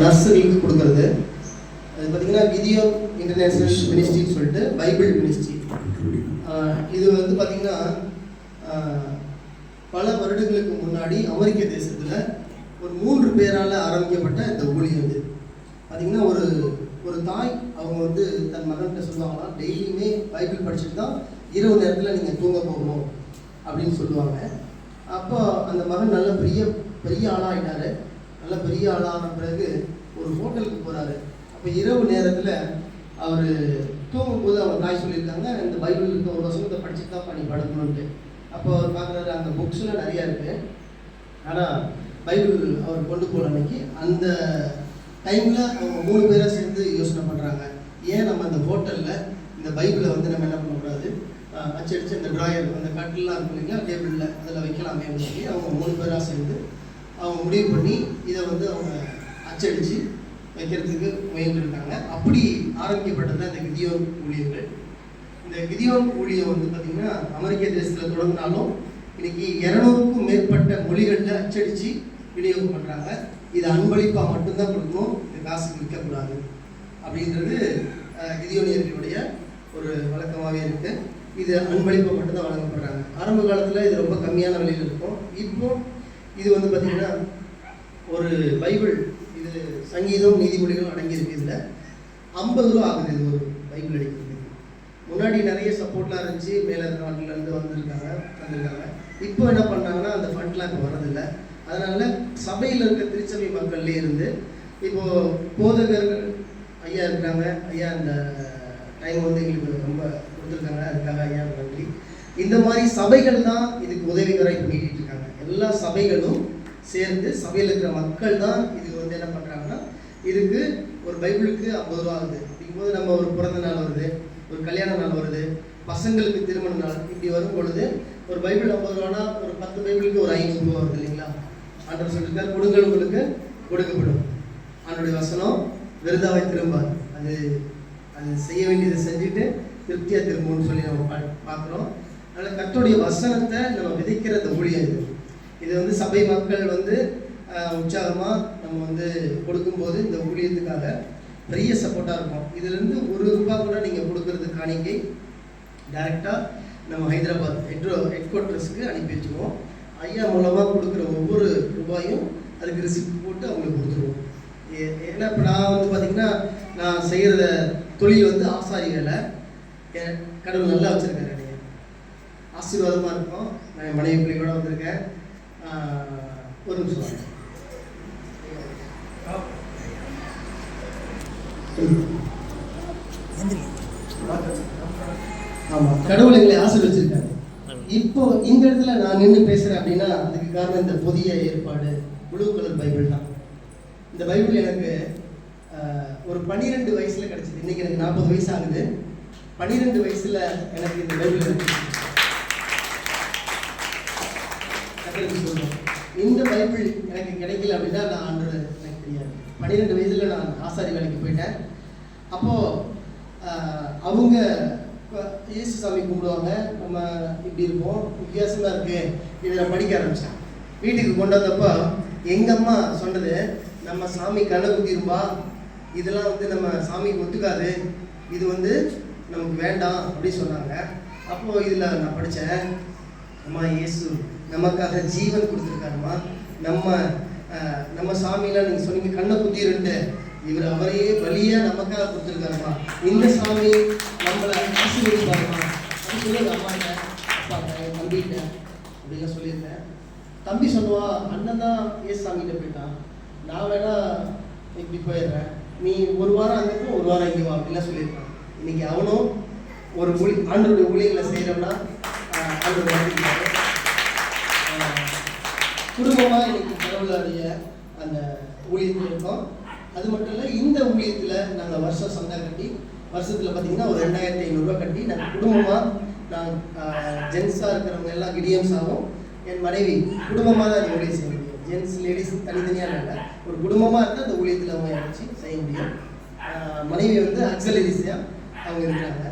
நர்ஸுகளுக்கு கொடுக்கறது. அது பார்த்தீங்கன்னா விதியோ இன்டர்நேஷ்னல் மினிஸ்ட்ரின்னு சொல்லிட்டு பைபிள் மினிஸ்ட்ரி இது வந்து பார்த்தீங்கன்னா பல வருடங்களுக்கு முன்னாடி அமெரிக்க தேசத்தில் ஒரு மூன்று பேரால் ஆரம்பிக்கப்பட்ட இந்த ஊழியம் இது. பார்த்தீங்கன்னா ஒரு ஒரு தாய் அவங்க வந்து தன் மகன்கிட்ட சொல்லுவாங்கன்னா டெய்லியுமே பைபிள் படிச்சுட்டு தான் இரவு நேரத்தில் நீங்கள் தூங்க போகணும். அப்படின்னு சொல்லுவாங்க. அப்போ அந்த மகன் நல்ல பெரிய பெரிய ஆளாகிட்டாரு நல்ல பெரிய ஆளான பிறகு ஒரு ஹோட்டலுக்கு போகிறாரு அப்போ இரவு நேரத்தில் அவர் தூங்கும்போது அவர் தாய் சொல்லியிருக்காங்க இந்த பைபிள் இருக்க ஒரு வசனத்தை படிச்சுட்டு தான் பண்ணி படுக்கணும்ட்டு அப்போ அவர் பார்க்குறாரு அந்த புக்ஸ்லாம் நிறையா இருக்குது ஆனால் பைபிள் அவர் கொண்டு போன அன்னைக்கு. அந்த டைமில் அவங்க மூணு பேராக சேர்ந்து யோசனை பண்ணுறாங்க ஏன் நம்ம அந்த ஹோட்டலில் இந்த பைபிளை வந்து நம்ம என்ன பண்ணக்கூடாது? அஹ் அச்சடிச்சு அந்த ட்ராயர் அந்த கட்டிலாம் இருக்கு இல்லைங்களா டேபிளில் அதில் வைக்கலாமே அப்படின்னு சொல்லி அவங்க மூணு பேராக சேர்ந்து அவங்க முடிவு பண்ணி இதை வந்து அவங்க அச்சடித்து வைக்கிறதுக்கு முயன்றிருக்காங்க. அப்படி ஆரம்பிக்கப்பட்டது தான் இந்த கிதியோன் ஊழியர்கள். இந்த கிதியோன் ஊழியம் வந்து பார்த்திங்கன்னா அமெரிக்க தேசத்தில் தொடங்கினாலும் இன்னைக்கு இரநூறுக்கும் மேற்பட்ட மொழிகளில் அச்சடித்து விநியோகம் பண்ணுறாங்க இது அன்பளிப்பாக மட்டும்தான் கொடுக்கணும். இந்த காசு விற்கக்கூடாது. அப்படின்றது கிதியோனியர்களுடைய ஒரு வழக்கமாகவே இருக்குது இது அன்பளிப்பாக மட்டும்தான் வழங்கப்படுறாங்க. ஆரம்ப காலத்தில் இது ரொம்ப கம்மியான விலையில் இருக்கும். இப்போ இது வந்து பார்த்திங்கன்னா ஒரு பைபிள் இது சங்கீதம் நீதிமொழிகளும் அடங்கியிருக்கு இதில். ஐம்பது ரூபா ஆகுது இது ஒரு பைபிள் அடிக்கிறது முன்னாடி நிறைய சப்போர்ட்லாம் இருந்துச்சு. மேலே நாட்டிலேருந்து வந்திருக்காங்க வந்திருக்காங்க. இப்போ என்ன பண்ணாங்கன்னா அந்த ஃபண்ட்லாம் இப்போ வரதில்லை அதனால சபையில் இருக்க திருச்சபை மக்கள்லேயே இருந்து இப்போ போதகர்கள் ஐயா இருக்காங்க. ஐயா அந்த டைம் வந்து எங்களுக்கு ரொம்ப கொடுத்துருக்காங்க. அதுக்காக ஐயா நன்றி. இந்த மாதிரி சபைகள் தான் இதுக்கு உதவிகராக பண்ணிட்டு எல்லா சபைகளும் சேர்ந்து சபையில் இருக்கிற மக்கள் தான் இதுக்கு வந்து என்ன பண்ணுறாங்கன்னா இதுக்கு ஒரு பைபிளுக்கு ஐம்பது ரூபா ஆகுது. அப்படிங்கும்போது நம்ம ஒரு பிறந்த நாள் வருது ஒரு கல்யாண நாள் வருது பசங்களுக்கு திருமண நாள் இப்படி வரும் பொழுது ஒரு பைபிள் ஐம்பது ரூபானா ஒரு பத்து பைபிளுக்கு ஒரு ஐநூறு ரூபா வருது இல்லைங்களா? ஆண்டவர் சொல்லியிருக்கார் கொடுங்கள் உங்களுக்கு கொடுக்கப்படும். அவனுடைய வசனம் விருதாவை திரும்பார். அது அது செய்ய வேண்டியதை செஞ்சுட்டு திருப்தியாக திரும்பும்னு சொல்லி நம்ம பா பார்க்குறோம். அதனால் கர்த்தருடைய வசனத்தை நம்ம விதைக்கிற அந்த ஊழியம் இது வந்து சபை மக்கள் வந்து உற்சாகமாக நம்ம வந்து கொடுக்கும்போது இந்த ஊழியத்துக்காக பெரிய சப்போர்ட்டாக இருக்கும். இதுலேருந்து ஒரு ரூபா கூட நீங்கள் கொடுக்கறது காணிக்கை டைரெக்டாக நம்ம ஹைதராபாத் ஹெட்ரோ ஹெட் குவார்ட்டர்ஸுக்கு அனுப்பி வச்சுருவோம் ஐயா மூலமாக கொடுக்குற ஒவ்வொரு ரூபாயும் அதுக்கு ரிசிப்ட் போட்டு அவங்களுக்கு கொடுத்துருவோம். ஏ- ஏன்னா இப்போ நான் வந்து பார்த்திங்கன்னா நான் செய்கிற தொழில் வந்து ஆசாரி வேலை கடவுள் நல்லா வச்சுருக்காரு நீங்கள் ஆசீர்வாதமாக இருக்கும். நான் என் மனைவி பிள்ளைகளோட வந்திருக்கேன். ஒரு நிமிஷம் ஆமாம் கடவுள் எங்களை ஆசீர்வச்சிருக்காரு. இப்போ இந்த இடத்துல நான் நின்று பேசுகிறேன் அப்படின்னா அதுக்கு காரணம் இந்த புதிய ஏற்பாடு ப்ளூ கலர் பைபிள் தான். இந்த பைபிள் எனக்கு ஒரு பன்னிரெண்டு வயசில் கிடச்சிது. இன்னைக்கு எனக்கு நாற்பது வயசு ஆகுது. பன்னிரெண்டு வயசில் எனக்கு இந்த பைபிள் கிடைச்சிது கத்தருக்கு சொல்றேன். இந்த பைபிள் எனக்கு கிடைக்கல அப்படின்னா நான் ஆண்டோட எனக்கு தெரியாது. பன்னிரெண்டு வயதில் நான் ஆசாரி வேலைக்கு போயிட்டேன். அப்போது அவங்க இயேசு சாமி கும்பிடுவாங்க. நம்ம இப்படி இருப்போம். வித்தியாசமாக இருக்குது இதை நான் படிக்க ஆரம்பித்தேன் வீட்டுக்கு கொண்டு வந்தப்போ எங்கள் அம்மா சொன்னது நம்ம சாமி கண்ணை குத்திரும்பா. இதெல்லாம் வந்து நம்ம சாமிக்கு ஒத்துக்காது. இது வந்து நமக்கு வேண்டாம் அப்படின்னு சொன்னாங்க. அப்போது இதில் நான் படித்தேன் அம்மா இயேசு நமக்காக ஜீவன் கொடுத்துருக்காருமா? நம்ம நம்ம சாமிலாம் நீங்கள் சொன்னீங்க கண்ணை குத்திருன்ட்டு. இவர் அவரையே வழியாக நமக்காக கொடுத்துருக்காருமா? இந்த சாமி நம்மளை ஆசீர்வதிப்பாருமா அப்படின்னு சொல்லி எங்கள் அம்மாட்ட அப்பாட்ட என் தம்பிகிட்ட அப்படிலாம் சொல்லியிருந்தேன். தம்பி சொல்லுவா அண்ணன் தான் ஏசு சாமிகிட்ட போயிட்டான். நான் வேணா இப்படி போயிடுறேன். நீ ஒரு வாரம் அங்கே போ ஒரு வாரம் இங்கே வா அப்படிலாம் சொல்லியிருக்கான். இன்னைக்கு அவனும் ஒரு ஊழி ஆண்டோடைய ஊழியர்களை செய்கிறோம்னா ஆண்டோட குடும்பமாக இன்னைக்கு கடவுளாடைய அந்த ஊழியத்தில் இருக்கோம். அது மட்டும் இல்லை இந்த ஊழியத்தில் நாங்கள் வருஷம் சந்தா கட்டி வருஷத்தில் பார்த்தீங்கன்னா ஒரு ரெண்டாயிரத்தி ஐநூறுரூவா கட்டி நாங்கள் குடும்பமாக நான் ஜென்ஸாக இருக்கிறவங்க எல்லாம் கிடியம்ஸாகவும் என் மனைவி குடும்பமாக தான் அந்த ஊழியம் செய்ய முடியும். ஜென்ஸ் லேடிஸ் தனித்தனியாக இல்லை. ஒரு குடும்பமாக இருந்தால் அந்த ஊழியத்தில் அவங்க இணைச்சி செய்ய முடியும். மனைவி வந்து அக்சலரிஸியாக அவங்க இருக்கிறாங்க.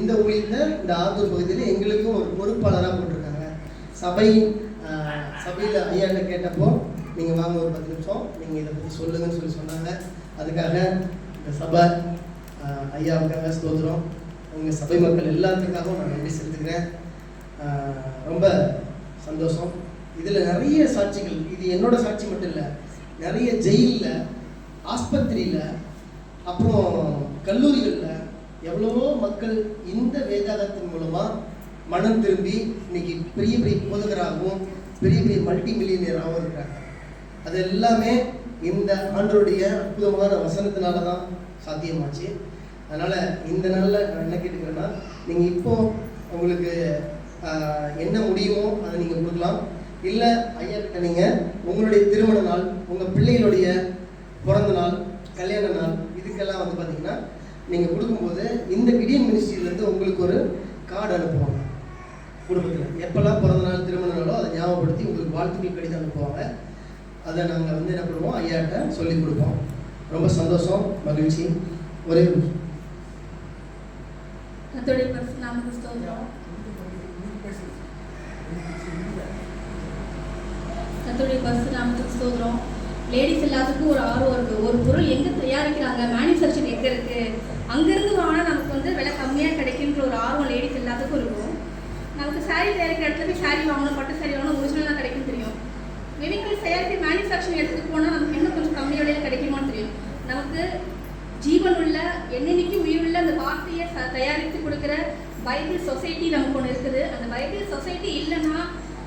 இந்த ஊழியத்தில் இந்த ஆத்தூர் பகுதியில் எங்களுக்கும் ஒரு பொறுப்பாளராக போட்டிருக்காங்க. சபையின் சபையில் ஐயாட்ட கேட்டப்போ நீங்கள் வாங்க ஒரு பத்து நிமிஷம். நீங்கள் இதை பற்றி சொல்லுங்கன்னு சொல்லி சொன்னாங்க. அதுக்காக இந்த சபை ஐயாவுக்காக ஸ்தோத்திரம். உங்கள் சபை மக்கள் எல்லாத்துக்காகவும் நான் நன்றி செலுத்துக்கிறேன் ரொம்ப சந்தோஷம். இதில் நிறைய சாட்சிகள் இது என்னோட சாட்சி மட்டும் இல்லை நிறைய ஜெயிலில் ஆஸ்பத்திரியில் அப்புறம் கல்லூரிகளில் எவ்வளவோ மக்கள் இந்த வேதாகத்தின் மூலமாக மனம் திரும்பி இன்னைக்கு பெரிய பெரிய போதகராகவும் பெரிய பெரிய மல்டி மில்லியனியராகவும் இருக்கிறாங்க அது எல்லாமே இந்த ஆண்டருடைய அற்புதமான வசனத்தினால தான் சாத்தியமாச்சு. அதனால் இந்த நாளில் நான் என்ன கேட்டுக்கிறேன்னா நீங்கள் இப்போ உங்களுக்கு என்ன முடியுமோ அதை நீங்கள் கொடுக்கலாம். இல்லை ஐயா கிட்ட நீங்கள் உங்களுடைய திருமண நாள் உங்கள் பிள்ளைகளுடைய பிறந்த நாள் கல்யாண நாள் இதுக்கெல்லாம் வந்து பார்த்தீங்கன்னா நீங்கள் கொடுக்கும்போது இந்த கிடியன் மினிஸ்ட்ரியிலேருந்து உங்களுக்கு ஒரு கார்டு அனுப்புவாங்க. குடும்பத்தில் எப்போல்லாம் பிறந்த நாள் திருமண நாளோ அதை ஞாபகப்படுத்தி உங்களுக்கு வாழ்த்துக்கள் கடிதம் அனுப்புவாங்க. அதை நாங்கள் வந்து என்ன பண்ணுவோம்? ஐயாட்ட சொல்லி கொடுப்போம். ரொம்ப சந்தோஷம் மகிழ்ச்சி. ஒரே கத்தோடைய நிமிஷம். நாமத்துக்கு ஸ்தோத்திரம். கர்த்தருடைய பரிசு ஸ்தோத்திரம். லேடிஸ் எல்லாத்துக்கும் ஒரு ஆர்வம் இருக்கு. ஒரு பொருள் எங்க தயாரிக்கிறாங்க? மேனுஃபேக்சரிங் எங்க இருக்கு? அங்கிருந்து வாங்கினா நமக்கு வந்து விலை கம்மியா கிடைக்குன்ற ஒரு ஆர்வம் லேடிஸ் எல்லாத்துக்கும் இருக்கும் நமக்கு தயாரிக்கிற இடத்துல போய் வாங்கணும் பட்டு saree வாங்கணும் ஒரிஜினலாக கிடைக்கும் தெரியும். கெமிக்கல் செயற்கை மேனுஃபேக்சரிங் எடுத்துட்டு போனால் நமக்கு இன்னும் கொஞ்சம் கம்மி விலையில கிடைக்குமான்னு தெரியும். நமக்கு ஜீவன் உள்ள என்னென்னைக்கு உயிருள்ள அந்த வார்த்தையை ச- தயாரித்து கொடுக்குற பைபிள் சொசைட்டி நமக்கு ஒன்று இருக்குது. அந்த பைபிள் சொசைட்டி இல்லைன்னா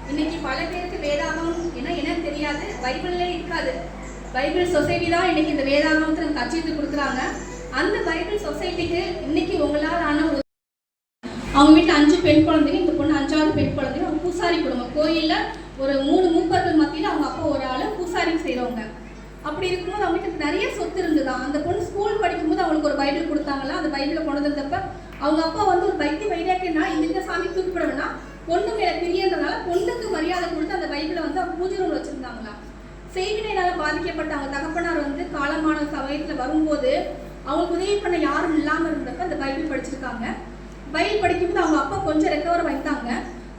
இன்னைக்கு பல பேருக்கு வேதாகம் ஏன்னா என்னன்னு தெரியாது பைபிள்லே இருக்காது. பைபிள் சொசைட்டி தான் இன்னைக்கு இந்த வேதாகமத்தை நமக்கு அச்சிட்டு கொடுக்குறாங்க. அந்த பைபிள் சொசைட்டிக்கு இன்னைக்கு உங்களால் ஆன ஒரு அவங்க வீட்டில் அஞ்சு பெண் குழந்தைங்க இந்த பொண்ணு அஞ்சாவது பெண் குழந்தைங்க அவங்க பூசாரி குடும்பம். கோயிலில் ஒரு மூணு மூப்பர்கள் மத்தியில் அவங்க அப்பா ஒரு ஆள் பூசாரி செய்கிறவங்க அப்படி இருக்கும்போது அவங்க நிறைய சொத்து இருந்தது? அந்த பொண்ணு ஸ்கூல் படிக்கும்போது அவங்களுக்கு ஒரு பைபிள் கொடுத்தாங்களா அந்த பைபிளை கொண்டு வந்தப்ப அவங்க அப்பா வந்து ஒரு பைத்திய வைராக்கியனா இந்த இந்த சாமி தூக்கிப்பட பொண்ணு மேலே பிரியன்றதுனால பொண்ணுக்கு மரியாதை கொடுத்து அந்த பைபிளை வந்து அவங்க பூஜை ரூம்ல வச்சுருந்தாங்களா செய்வினையினால பாதிக்கப்பட்ட அவங்க தகப்பனார் வந்து காலமான சமயத்தில் வரும்போது அவங்களுக்கு உதவி பண்ண யாரும் இல்லாமல் இருந்தப்ப அந்த பைபிள் படிச்சிருக்காங்க. வயல் படிக்கும்போது அவங்க அப்பா கொஞ்சம் ரெக்கவர் வைத்தாங்க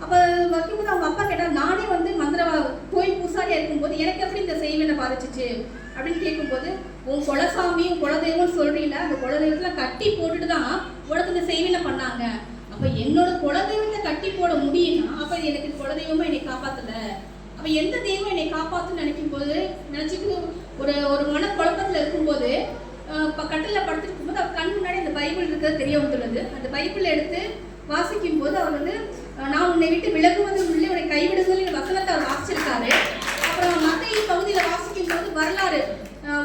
அப்போ வைக்கும்போது அவங்க அப்பா கேட்டால் நானே வந்து மந்திரவா கோயில் பூசாரியாக இருக்கும்போது எனக்கு எப்படி இந்த செய்வினை பாதிச்சிச்சு? அப்படின்னு கேட்கும்போது உன் குலசாமி உன் குலதெய்வம் சொல்றீல அந்த குலதெய்வத்தில் கட்டி போட்டுட்டு தான் உனக்கு இந்த செய்வினை பண்ணாங்க. அப்போ என்னோட குலதெய்வத்தை கட்டி போட முடியும்னா அப்போ எனக்கு குலதெய்வமா என்னை காப்பாற்றலை அப்போ எந்த தெய்வம் என்னை காப்பாற்றுன்னு நினைக்கும் போது நினச்சிட்டு ஒரு ஒரு மன குழப்பத்தில் இருக்கும்போது அஹ், இப்ப கட்டில படுத்துட்டு வந்து அவர் கண் முன்னாடி அந்த பைபிள் இருக்கிறது தெரிய வந்துள்ளது. அந்த பைபிள் எடுத்து வாசிக்கும் போது அவர் வந்து நான் உன்னை விட்டு விலகுவது உள்ளே உன்னை கைவிடுதல் வசனத்தை அவர் வாசிச்சிருக்காரு. அப்புறம் மத்திய பகுதியில் வாசிக்கும் போது வரலாறு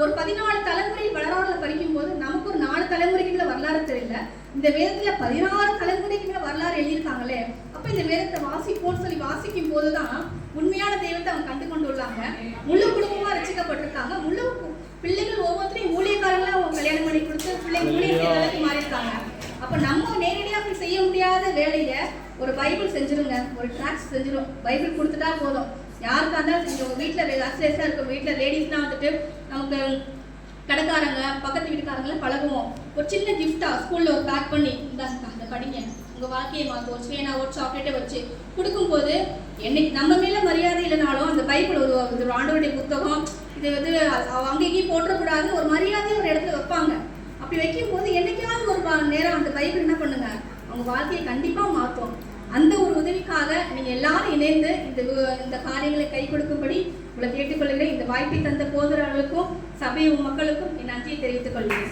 ஒரு பதினாலு தலைமுறை வரலாறுல படிக்கும் போது நமக்கு ஒரு நாலு தலைமுறைக்கு மேல வரலாறு தெரியல. இந்த வேதத்துல பதினாறு தலைமுறைக்கு மேல வரலாறு எழுதியிருக்காங்களே. அப்ப இந்த வேதத்தை வாசிப்போம்னு சொல்லி வாசிக்கும் போதுதான் உண்மையான தெய்வத்தை அவங்க கண்டு கொண்டு உள்ளாங்க முழு குடும்பமா ரசிக்கப்பட்டிருக்காங்க. முழு பிள்ளைகள் ஒவ்வொருத்தரையும் ஊழியக்காரங்களா அவங்க கல்யாணம் பண்ணி கொடுத்து பிள்ளைங்க ஊழியர் செய்யற அளவுக்கு மாறியிருக்காங்க. அப்ப நம்ம நேரடியா போய் செய்ய முடியாத வேலையில ஒரு பைபிள் செஞ்சிருங்க. ஒரு ட்ராக்ஸ் செஞ்சிரும். பைபிள் கொடுத்துட்டா போதும். யாருக்கா இருந்தாலும் செஞ்சு உங்க வீட்டுல அசேஸா இருக்க வீட்டுல லேடிஸ்லாம் வந்துட்டு நமக்கு கடைக்காரங்க பக்கத்து வீட்டுக்காரங்கள பழகுவோம். ஒரு சின்ன கிஃப்டா ஸ்கூல்ல ஒரு பேக் பண்ணி இந்த படிங்க உங்க வாழ்க்கையை மாற்றும் ஒரு சேனா ஒரு சாக்லேட்டை வச்சு கொடுக்கும்போது என்னைக்கு நம்ம மேல மரியாதை இல்லைனாலும் அந்த பைபிள் ஒரு இது ஒரு ஆண்டவருடைய புத்தகம் இது வந்து அங்கேயும் அங்க இங்கேயும் போட்டக்கூடாது ஒரு மரியாதையை ஒரு இடத்துல வைப்பாங்க. அப்படி வைக்கும்போது என்னைக்காவது ஒரு நேரம் அந்த பைபிள் என்ன பண்ணுங்க? அவங்க வாழ்க்கையை கண்டிப்பா மாற்றும் அந்த ஒரு உதவிக்காக நீங்க எல்லாரும் இணைந்து இந்த இந்த காரியங்களை கை கொடுக்கும்படி உங்களை கேட்டுக்கொள்கிறேன். இந்த வாய்ப்பை தந்த போதரர்களுக்கும் சபை மக்களுக்கும் என் நன்றியை தெரிவித்துக் கொள்கிறேன்.